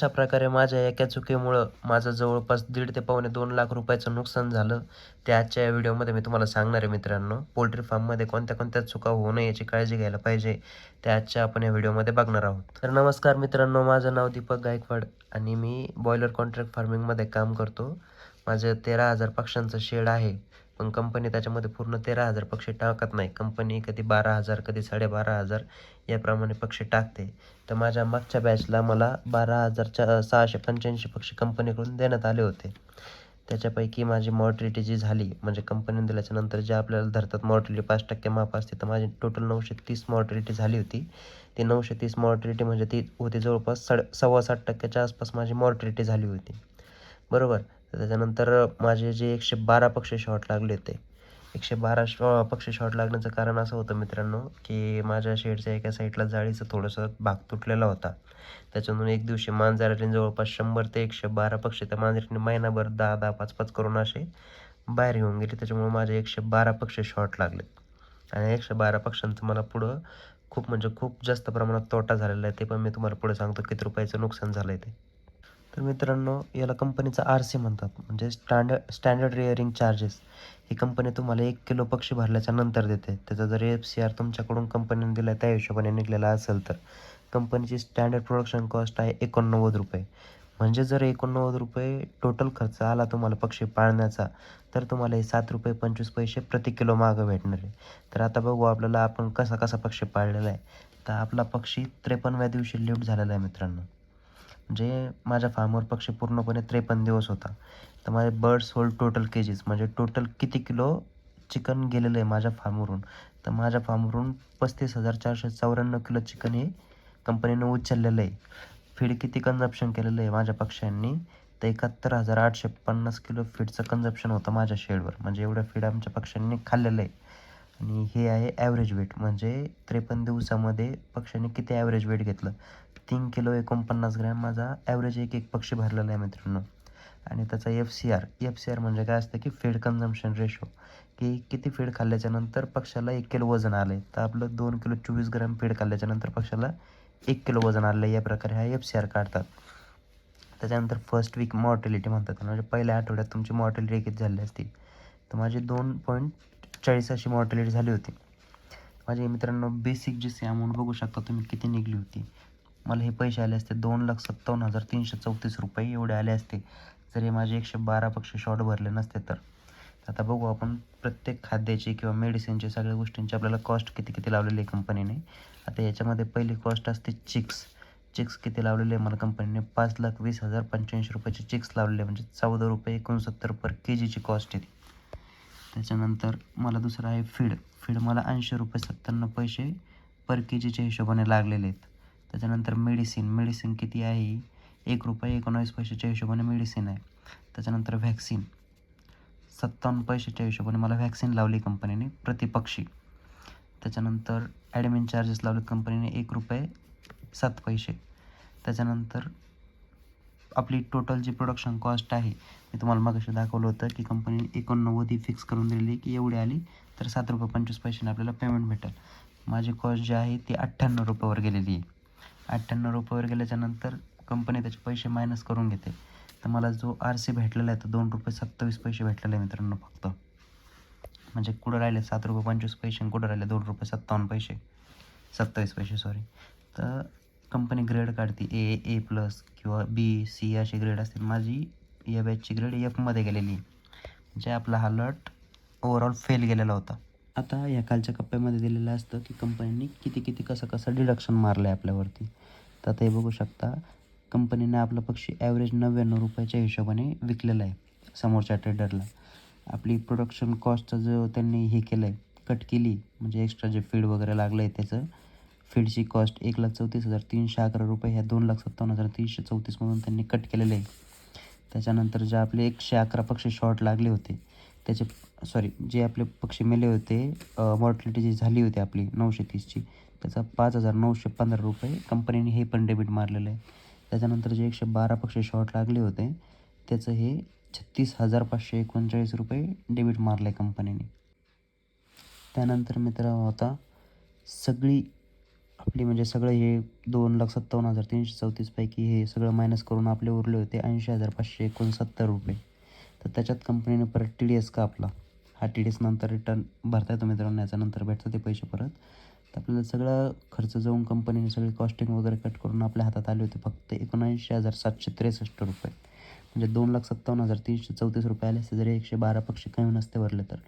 अशा प्रकारे माझ्या एका चुकीमुळं माझं जवळपास दीड ते पावणे दोन लाख रुपयाचं नुकसान झालं. ते आजच्या या व्हिडिओमध्ये मी तुम्हाला सांगणार आहे मित्रांनो पोल्ट्री फार्ममध्ये कोणत्या कोणत्या चुका होऊ नये याची काळजी घ्यायला पाहिजे ते आजच्या आपण या व्हिडिओमध्ये बघणार आहोत. तर नमस्कार मित्रांनो माझं नाव दीपक गायकवाड आणि मी बॉयलर कॉन्ट्रॅक्ट फार्मिंगमध्ये काम करतो. माझं तेरा हजार पक्ष्यांचं शेड आहे. पण कंपनी त्याच्यामध्ये पूर्ण तेरा हजार पक्षी टाकत नाही. कंपनी कधी बारा हजार कधी साडेबारा हजार याप्रमाणे पक्षी टाकते. तर माझ्या मागच्या बॅचला मला बारा हजारच्या सहाशे पंच्याऐंशी पक्षी कंपनीकडून देण्यात आले होते. त्याच्यापैकी माझी मॉर्टिलिटी जी झाली म्हणजे कंपनीने दिल्याच्यानंतर जे आपल्याला धरतात मॉर्टिलिटी पाच टक्के माफ असते तर माझी टोटल नऊशे तीस मॉर्टिलिटी झाली होती. ती नऊशे तीस मॉर्टिलिटी म्हणजे ती होती जवळपास साड सव्वा साठ टक्क्याच्या आसपास माझी मॉर्टिलिटी झाली होती. बरोबर? तर त्याच्यानंतर माझे जे एकशे बारा पक्षी शॉट लागले होते. एकशे बारा शॉ पक्षी शॉट लागण्याचं कारण असं होतं मित्रांनो की माझ्या शेडच्या एका साईडला जाळीचं थोडंसं भाग तुटलेला होता. त्याच्यातून एक दिवशी मांजराने जवळपास शंभर ते एकशे बारा पक्षी त्या मांजरीने महिनाभर दहा दहा पाच पाच करून असे बाहेर येऊन गेले. त्याच्यामुळे माझे एकशे बारा पक्षी शॉट लागले. आणि एकशे बारा पक्ष्यांचं मला पुढं खूप म्हणजे खूप जास्त प्रमाणात तोटा झालेला आहे ते पण मी तुम्हाला पुढे सांगतो किती रुपयाचं नुकसान झालं आहे ते. तर मित्रांनो याला कंपनीचा आर सी म्हणतात. म्हणजे स्टँडर्ड स्टँडर्ड रेअरिंग चार्जेस ही कंपनी तुम्हाला एक किलो पक्षी भरल्याच्या नंतर देते. त्याचा जर एफ सी आर तुमच्याकडून कंपनीने दिला त्या हिशोबाने निघलेला असेल तर. कंपनीची स्टँडर्ड प्रोडक्शन कॉस्ट आहे एकोणनव्वद रुपये. म्हणजे जर एकोणनव्वद रुपये टोटल खर्च आला तुम्हाला पक्षी पाळण्याचा तर तुम्हाला हे सात रुपये पंचवीस पैसे प्रति किलो मागं भेटणार आहे. तर आता बघू आपल्याला आपण कसा कसा पक्षी पाळलेला आहे. तर आपला पक्षी त्रेपन्नव्या दिवशी लिफ्ट झालेला आहे मित्रांनो. म्हणजे माझ्या फार्मवर पक्षी पूर्णपणे त्रेपन्न दिवस होता. तर माझे बर्ड्स होल्ड टोटल केजीस म्हणजे टोटल किती किलो चिकन गेलेलं आहे माझ्या फार्मवरून तर माझ्या फार्मवरून पस्तीस हजार चारशे चौऱ्याण्णव किलो चिकन हे कंपनीनं उचललेलं आहे. फीड किती कन्झप्शन केलेलं आहे माझ्या पक्ष्यांनी? तर एकाहत्तर हजार आठशे पन्नास किलो फीडचं कन्झप्शन होतं माझ्या शेडवर म्हणजे एवढं फीड आमच्या पक्ष्यांनी खाल्लेलं आहे. आणि हे आहे ॲव्हरेज वेट म्हणजे त्रेपन्न दिवसामध्ये पक्ष्याने किती ॲव्हरेज वेट घेतलं? तीन किलो एकोणपन्नास ग्रॅम माझा ॲव्हरेज एक एक पक्षी भरलेला आहे मित्रांनो. आणि त्याचा F C R F C R म्हणजे काय असतं की फीड कन्झम्पशन रेशो की किती फीड खाल्ल्याच्यानंतर पक्षाला एक किलो वजन आलं आहे तर आपलं दोन किलो चोवीस ग्रॅम फीड खाल्ल्याच्यानंतर पक्षाला एक किलो वजन आलं आहे या प्रकारे हा एफ सी आर काढतात. त्याच्यानंतर फर्स्ट वीक मॉर्टॅलिटी म्हणतात. म्हणजे पहिल्या आठवड्यात तुमची मॉर्टिलिटी किती झाली असती? तर माझी दोन पॉईंट चाळीस अशी मॉर्टॅलिटी झाली होती. माझे मित्रांनो बेसिक जी सी अमाऊंट बघू शकता तुम्ही किती निघली होती? मला हे पैसे आले असते दोन लाख सत्तावन्न हजार तीनशे चौतीस रुपये एवढे आले असते. जर हे माझे एकशे बारा पक्षी शॉर्ट भरले नसते तर. आता बघू आपण प्रत्येक खाद्याची किंवा मेडिसिनची सगळ्या गोष्टींची आपल्याला कॉस्ट किती किती लावलेली आहे कंपनीने आता याच्यामध्ये पहिली कॉस्ट असते चिक्स चिक्स किती लावलेले आहे? मला कंपनीने पाच लाख वीस हजार पंच्याऐंशी रुपयाचे चिक्स लावलेले म्हणजे चौदा रुपये एकोणसत्तर पर के जीची कॉस्ट येते त्याच्यानंतर मला दुसरं आहे फीड. फीड मला ऐंशी रुपये सत्त्याण्णव पैसे पर के जीच्या हिशोबाने लागलेले आहेत. त्याच्यानंतर मेडिसिन. मेडिसिन किती आहे? एक रुपये एकोणावीस पैशाच्या हिशोबाने मेडिसिन आहे. त्याच्यानंतर व्हॅक्सिन. सत्तावन्न पैशाच्या हिशोबाने मला व्हॅक्सिन लावली कंपनीने प्रतिपक्षी. त्याच्यानंतर ॲडमिन चार्जेस लावले कंपनीने एक रुपये सात पैसे. त्याच्यानंतर आपली टोटल जी प्रोडक्शन कॉस्ट आहे मी तुम्हाला मागाशी दाखवलं होतं की कंपनीने एकोणनव्वद ही फिक्स करून दिलेली की एवढी आली तर सात रुपये पंचवीस पैशाने आपल्याला पेमेंट भेटेल. माझी कॉस्ट जी आहे ती अठ्ठ्याण्णव रुपयावर गेलेली आहे. अठ्ठ्याण्णव रुपयावर गेल्याच्यानंतर कंपनी त्याचे पैसे मायनस करून घेते. तर मला जो आर सी भेटलेला आहे तो दोन रुपये सत्तावीस पैसे भेटलेले आहे मित्रांनो फक्त. म्हणजे कुठं राहिले? सात रुपये पंचवीस पैसे आणि कुठं राहिले? दोन रुपये सत्तावन्न पैसे. सत्तावीस पैसे सॉरी तर कंपनी ग्रेड काढते. ए ए प्लस किंवा बी सी अशी ग्रेड असतील. माझी या बॅचची ग्रेड एफमध्ये गेलेली म्हणजे आपला हा लॉट ओवरऑल फेल गेलेला होता. आता या खालच्या कप्प्यामध्ये दिलेलं असतं की कंपनीने किती किती कसं कसं डिडक्शन मारलं आहे आपल्यावरती. तर आता हे बघू शकता कंपनीने आपला पक्षी ॲव्हरेज नव्याण्णव रुपयाच्या हिशोबाने विकलेला आहे समोरच्या ट्रेडरला आपली प्रोडक्शन कॉस्टचा जो त्यांनी हे केलं आहे कट केली म्हणजे एक्स्ट्रा जे फीड वगैरे लागलं आहे त्याचं फील्डची कॉस्ट एक लाख चौतीस हजार तीनशे अकरा रुपये ह्या दोन लाख सत्तावन्न हजार तीनशे चौतीसमधून त्यांनी कट केलेलं आहे. त्याच्यानंतर जे आपले एकशे अकरा पक्षी शॉर्ट लागले होते त्याचे सॉरी जे आपले पक्षी मेले होते मॉर्टलिटी जी झाली होती आपली नऊशे तीसची त्याचा पाच हजार नऊशे पंधरा रुपये कंपनीने हे पण डेबिट मारलेलं आहे. त्याच्यानंतर जे एकशे बारा पक्षी शॉर्ट लागले होते त्याचं हे छत्तीस हजार पाचशे एकोणचाळीस रुपये डेबिट मारलं आहे कंपनीने त्यानंतर मित्र होता सगळी आपली म्हणजे सगळं हे दोन लाख सत्तावन्न हजार तीनशे चौतीसपैकी हे सगळं मायनस करून आपले उरले होते ऐंशी हजार पाचशे एकोणसत्तर रुपये. तर त्याच्यात कंपनीने परत टी डी एस कापला. हा टी डी एस नंतर रिटर्न भरता येतो मित्रांनो याच्यानंतर भेटतात ते पैसे परत. तर आपल्याला सगळं खर्च जाऊन कंपनीने सगळी कॉस्टिंग वगैरे कट करून आपल्या हातात आले होते फक्त एकोणऐंशी हजार सातशे त्रेसष्ट रुपये. म्हणजे दोन लाख सत्तावन्न हजार तीनशे चौतीस रुपये आले असते. जरी एकशे बारा पक्षी कमी नसते भरले तर.